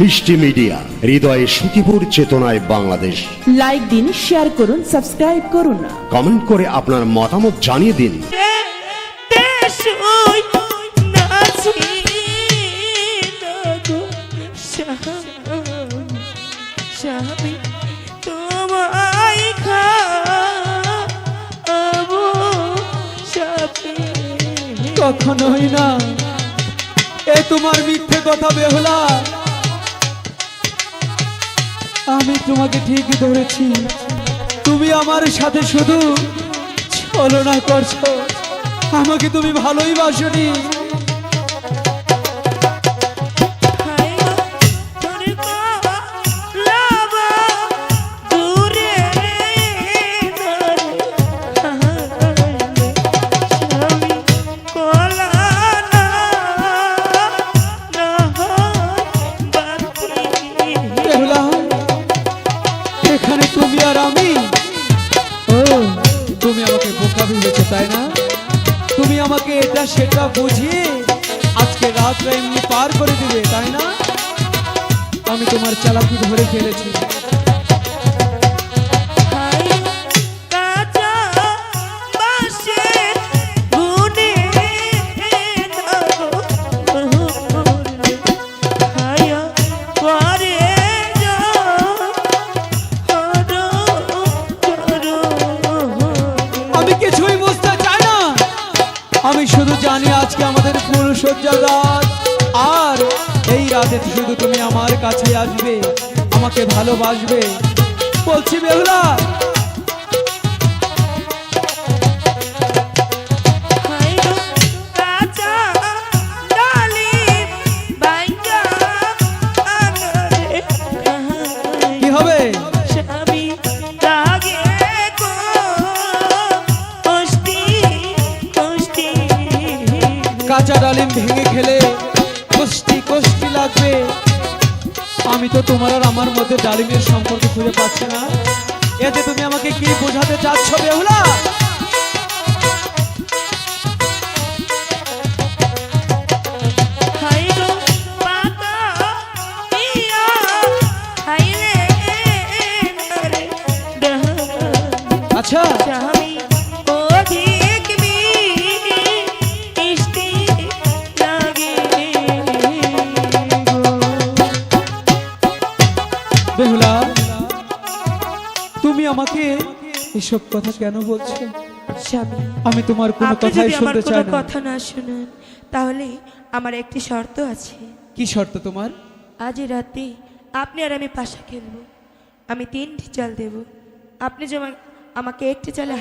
মিষ্টি মিডিয়া হৃদয়ে সুখীপুর চেতনায় বাংলাদেশ। লাইক দিন শেয়ার করুন সাবস্ক্রাইব করুন কমেন্ট করে আপনার মতামত জানিয়ে দিন। কখনোই না। এ তোমার মিথ্যে কথা বেহুলা। আমি তোমাকে ঠিকই ধরেছি। তুমি আমার সাথে শুধু ছলনা করছ। আমাকে তুমি ভালোই বাসনি। আর আমি? তুমি আমাকে বোকা ভেবেছো না? তুমি আমাকে এটা সেটা বুঝিয়ে আজকে রাতটা এমনি পার করে দিবে, তাই না? আমি তোমার চালাকি ধরে ফেলেছি। শুধু জানি আজকে আমাদের ফুলসজ্জা রাত। আর এই রাতে শুধু তুমি আমার কাছে আসবে আমাকে ভালোবাসবে। বলছি বেহুলা। কি হবে? কাঁচা ডালিম ভেঙে খেলে কষ্টি কষ্টি লাগবে। আমি তো তোমার আর আমার মধ্যে ডালিমের সম্পর্ক খুঁজে পাচ্ছি না। এতে তুমি আমাকে কি বোঝাতে চাচ্ছ বেহুলা? তুমি আমাকে এসব কথা কেন বলছো? স্বামী আমি তোমার কোনো আপনি কথাই যদি আমার শুনতে কোনো চাই না। কথা না শুনেন তাহলে আমার একটি শর্ত আছে। কি শর্ত তোমার? আজ রাতে আপনি আর আমি পাশা খেলব। আমি তিনটি চাল দেব। আপনি যেমন আমাকে একটি চালে